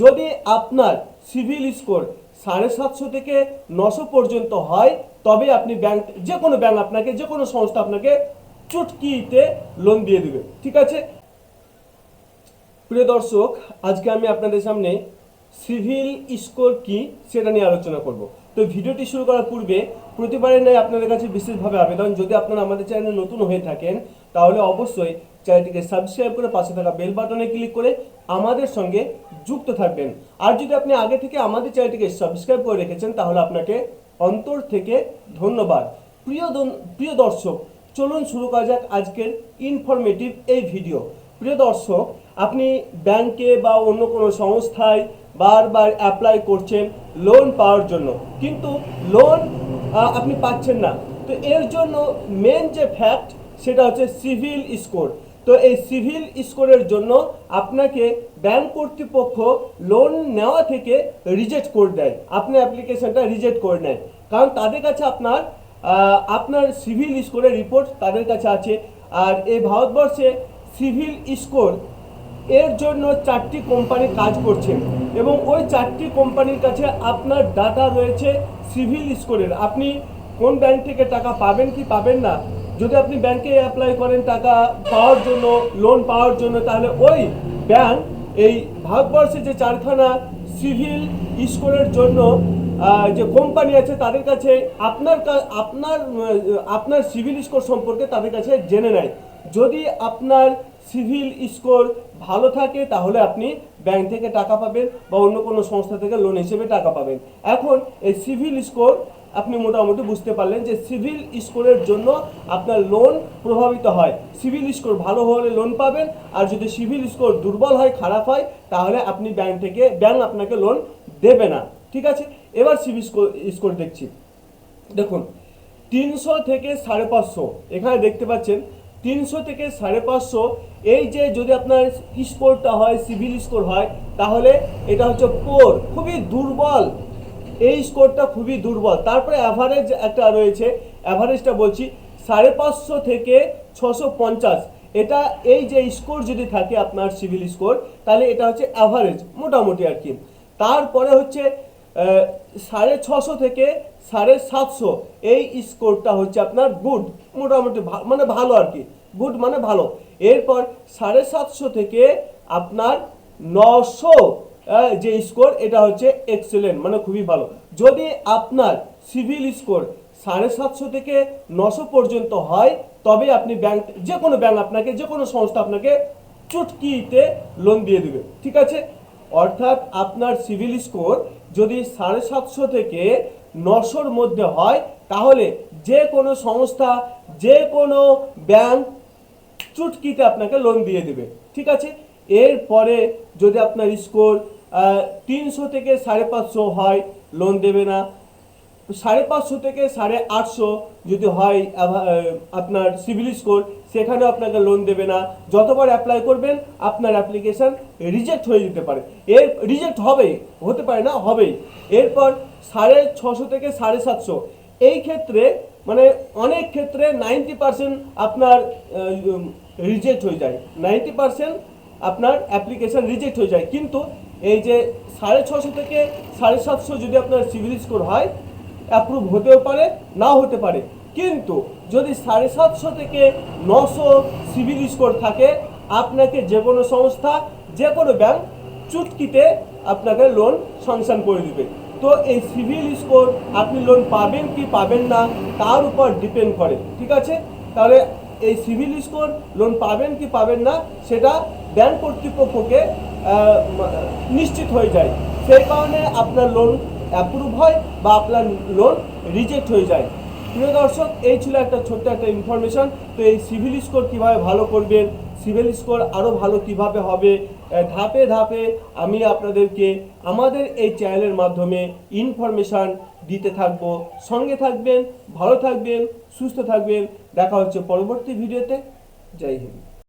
যদি আপনার CIBIL score সাড়ে সাতশো থেকে নশো পর্যন্ত হয়, তবে আপনি ব্যাংক যে কোনো ব্যাংক আপনাকে, যে কোনো সংস্থা আপনাকে চুটকিতে লোন দিয়ে দেবে। ঠিক আছে? প্রিয় দর্শক, আজকে আমি আপনাদের সামনে সিভিল স্কোর কি সেটা নিয়ে আলোচনা করব। তো ভিডিওটি শুরু করার পূর্বে প্রতিবারের ন্যায় আপনাদের কাছে বিশেষভাবে আবেদন। যদি আপনারা আমাদের চ্যানেলে নতুন হয়ে থাকেন, তাহলে অবশ্যই চ্যানেলটিকে সাবস্ক্রাইব করে পাশে থাকা বেল বাটনে ক্লিক করে আমাদের সঙ্গে যুক্ত থাকবেন। আর যদি আপনি আগে থেকে আমাদের চ্যানেলটিকে সাবস্ক্রাইব করে রেখেছেন, তাহলে আপনাকে অন্তর থেকে ধন্যবাদ। প্রিয় প্রিয় দর্শক, চলুন শুরু করা যাক আজকের ইনফরমেটিভ এই ভিডিও প্রিয় দর্শক, আপনি ব্যাংকে বা অন্য কোনো সংস্থায় বারবার অ্যাপ্লাই করছেন লোন পাওয়ার জন্য। কিন্তু লোন আপনি পাচ্ছেন না। তো এর জন্য মেন যে ফ্যাক্ট সেটা হচ্ছে সিভিল স্কোর তো এই সিভিল স্কোরের জন্য আপনাকে ব্যাংক কর্তৃপক্ষ লোন নেওয়া থেকে রিজেক্ট করে দেয়। আপনি অ্যাপ্লিকেশনটা রিজেক্ট করে নেয় কারণ তাদের কাছে আপনার আপনার সিভিল স্কোরের রিপোর্ট তাদের কাছে আছে। আর এই ভারতবর্ষে সিভিল স্কোর এর জন্য চারটি কোম্পানি কাজ করছে এবং ওই চারটি কোম্পানির কাছে আপনার ডাটা রয়েছে সিভিল স্কোরের। আপনি কোন ব্যাংক থেকে টাকা পাবেন কি পাবেন না যদি আপনি ব্যাংকে অ্যাপ্লাই করেন টাকা পাওয়ার জন্য লোন পাওয়ার জন্য, তাহলে ওই ব্যাংক এই ভারতবর্ষে যে চারখানা সিভিল স্কোরের জন্য যে কোম্পানি আছে, তাদের কাছে আপনার আপনার আপনার সিভিল স্কোর সম্পর্কে তাদের কাছে জেনে নেয়। যদি আপনার সিভিল স্কোর ভালো থাকে, তাহলে আপনি ব্যাংক থেকে টাকা পাবেন বা অন্য কোনো সংস্থা থেকে লোন হিসেবে টাকা পাবেন। এখন এই সিভিল স্কোর আপনি মোটামুটি বুঝতে পারলেন যে সিভিল স্কোরের জন্য আপনার লোন প্রভাবিত হয়। সিভিল স্কোর ভালো হলে লোন পাবেন, আর যদি সিভিল স্কোর দুর্বল হয়, খারাপ হয়, তাহলে আপনি ব্যাংক থেকে ব্যাংক আপনাকে লোন দেবে না। ঠিক আছে? এবার সিভিল স্কোর স্কোর দেখছি। দেখুন, তিনশো থেকে সাড়ে পাঁচশো, এখানে দেখতে পাচ্ছেন, তিনশো থেকে সাড়ে পাঁচশো, এই যে যদি আপনার স্কোরটা হয়, সিভিল স্কোর হয়, তাহলে এটা হচ্ছে পোর খুবই দুর্বল। এই স্কোরটা খুবই দুর্বল। তারপরে অ্যাভারেজ একটা রয়েছে অ্যাভারেজটা বলছি সাড়ে পাঁচশো থেকে ছশো পঞ্চাশ। এটা এই যে স্কোর যদি থাকে আপনার সিভিল স্কোর, তাহলে এটা হচ্ছে অ্যাভারেজ মোটামুটি আর কি। তারপরে হচ্ছে সাড়ে ছশো থেকে সাড়ে সাতশো এই স্কোরটা হচ্ছে আপনার গুড মোটামুটি মানে ভালো আর কি। গুড মানে ভালো। এরপর সাড়ে সাতশো থেকে আপনার নশো যে স্কোর এটা হচ্ছে এক্সেলেন্ট মানে খুবই ভালো। যদি আপনার সিভিল স্কোর সাড়ে সাতশো থেকে নশো পর্যন্ত হয় তবে আপনি ব্যাংক যে কোনো ব্যাংক আপনাকে, যে কোনো সংস্থা আপনাকে চুটকিতে লোন দিয়ে দেবে, ঠিক আছে? অর্থাৎ আপনার সিভিল স্কোর যদি সাড়ে সাতশো থেকে নশোর মধ্যে হয়, তাহলে যে কোনো সংস্থা, যে কোনো ব্যাংক চুটকিতে আপনাকে লোন দিয়ে দেবে, ঠিক আছে? এরপরে যদি আপনার স্কোর তিনশো থেকে সাড়ে পাঁচশো হয় লোন দেবে না। সাড়ে পাঁচশো থেকে সাড়ে আটশো যদি হয় আপনার সিভিল স্কোর সেখানেও আপনাকে লোন দেবে না। যতবার অ্যাপ্লাই করবেন, আপনার অ্যাপ্লিকেশন রিজেক্ট হয়ে যেতে পারে। এর রিজেক্ট হবেই, হতে পারে না, হবেই। এরপর সাড়ে ছশো থেকে সাড়ে সাতশো। এই ক্ষেত্রে মানে অনেক ক্ষেত্রে নাইনটি পার্সেন্ট আপনার রিজেক্ট হয়ে যায়। নাইনটি পার্সেন্ট আপনার অ্যাপ্লিকেশন রিজেক্ট হয়ে যায়। কিন্তু এই যে সাড়ে ছশো থেকে সাড়ে সাতশো যদি আপনার সিভিল স্কোর হয় অ্যাপ্রুভ হতেও পারে না হতে পারে। কিন্তু যদি সাড়ে সাতশো থেকে নশো সিভিল স্কোর থাকে, আপনাকে যে কোনো সংস্থা, যে কোনো ব্যাংক চুটকিতে আপনাকে লোন সংশন করে দিবে। তো এই সিভিল স্কোর আপনি লোন পাবেন কি পাবেন না, তার উপর ডিপেন্ড করে, ঠিক আছে? তাহলে এই সিভিল স্কোর লোন পাবেন কি পাবেন না, সেটা ব্যাংক কর্তৃপক্ষকে নিশ্চিত হয়ে যায়। সেই কারণে আপনার লোন অ্যাপ্রুভ হয় বা আপনার লোন রিজেক্ট হয়ে যায়। প্রিয় দর্শক, এই ছিল একটা ছোট্ট একটা ইনফরমেশন তো এই সিভিল স্কোর কীভাবে ভালো করবেন সিভিল স্কোর আরও ভালো কীভাবে হবে ধাপে ধাপে আমি আপনাদেরকে আমাদের এই চ্যানেলের মাধ্যমে ইনফরমেশান দিতে থাকব। সঙ্গে থাকবেন, ভালো থাকবেন, সুস্থ থাকবেন। দেখা হচ্ছে পরবর্তী ভিডিওতে জয় হিন্দ।